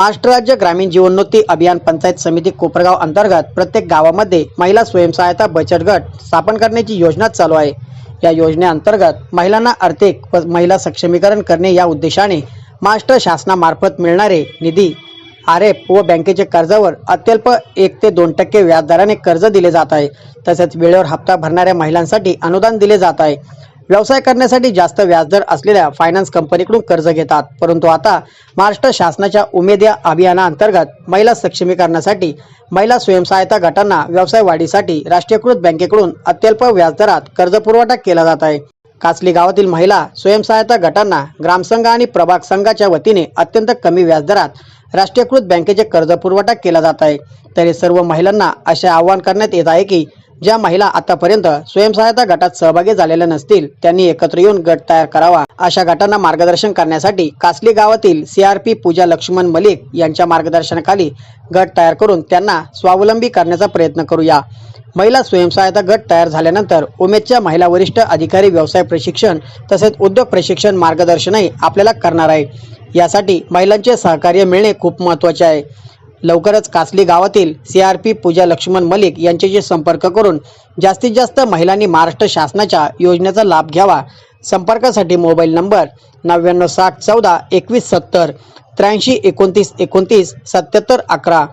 महाराष्ट्र राज्य ग्रामीण जीवनोन्नती अभियान पंचायत समिती कोपरगाव अंतर्गत प्रत्येक गावामध्ये महिला स्वयंसहायता बचत गट स्थापन करण्याची योजना चालू आहे. या योजनेअंतर्गत महिलांना आर्थिक व महिला सक्षमीकरण करणे या उद्देशाने महाराष्ट्र शासनामार्फत मिळणारे निधी आर एफ व बँकेचे कर्जावर अत्यल्प एक ते दोन टक्के व्याजदराने कर्ज दिले जात आहे. तसेच वेळेवर हप्ता भरणाऱ्या महिलांसाठी अनुदान दिले जात आहे. व्यवसाय करण्यासाठी जास्त व्याजदर असलेल्या फायनान्स कंपनीकडून कर्ज घेतात. परंतु आता महाराष्ट्र शासनाच्या उमेद या अभियानाअंतर्गत महिला सक्षमीकरणासाठी महिला स्वयंसहायता गटांना व्यवसाय वाढीसाठी राष्ट्रीयकृत बँकेकडून अत्यल्प व्याजदरात कर्ज पुरवठा केला जात आहे. कासली गावातील महिला स्वयंसहायता गटांना ग्रामसंघ आणि प्रभाग संघाच्या वतीने अत्यंत कमी व्याजदरात राष्ट्रीयकृत बँकेचे कर्ज पुरवठा केला जात आहे. तरी सर्व महिलांना असे आवाहन करण्यात येत आहे की ज्या महिला आतापर्यंत स्वयंसहायता गटात सहभागी झालेल्या नसतील त्यांनी एकत्र येऊन गट तयार करावा. अशा गटांना मार्गदर्शन करण्यासाठी कासली गावातील सीआरपी पूजा लक्ष्मण मलिक यांच्या मार्गदर्शनाखाली गट तयार करून त्यांना स्वावलंबी करण्याचा प्रयत्न करूया. महिला स्वयंसहायता गट तयार झाल्यानंतर उमेदच्या महिला वरिष्ठ अधिकारी व्यवसाय प्रशिक्षण तसेच उद्योग प्रशिक्षण मार्गदर्शनही आपल्याला करणार आहे. यासाठी महिलांचे सहकार्य मिळणे खूप महत्त्वाचे आहे. लवकरच कासली गावातील सीआरपी पूजा लक्ष्मण मलिक यांच्याशी संपर्क करून जास्तीत जास्त महिलांनी महाराष्ट्र शासनाच्या योजनेचा लाभ घ्यावा. संपर्कासाठी मोबाईल नंबर नव्याण्णव साठ चौदा एकवीस सत्तर त्र्याऐंशी एकोणतीस एकोणतीस सत्याहत्तर अकरा.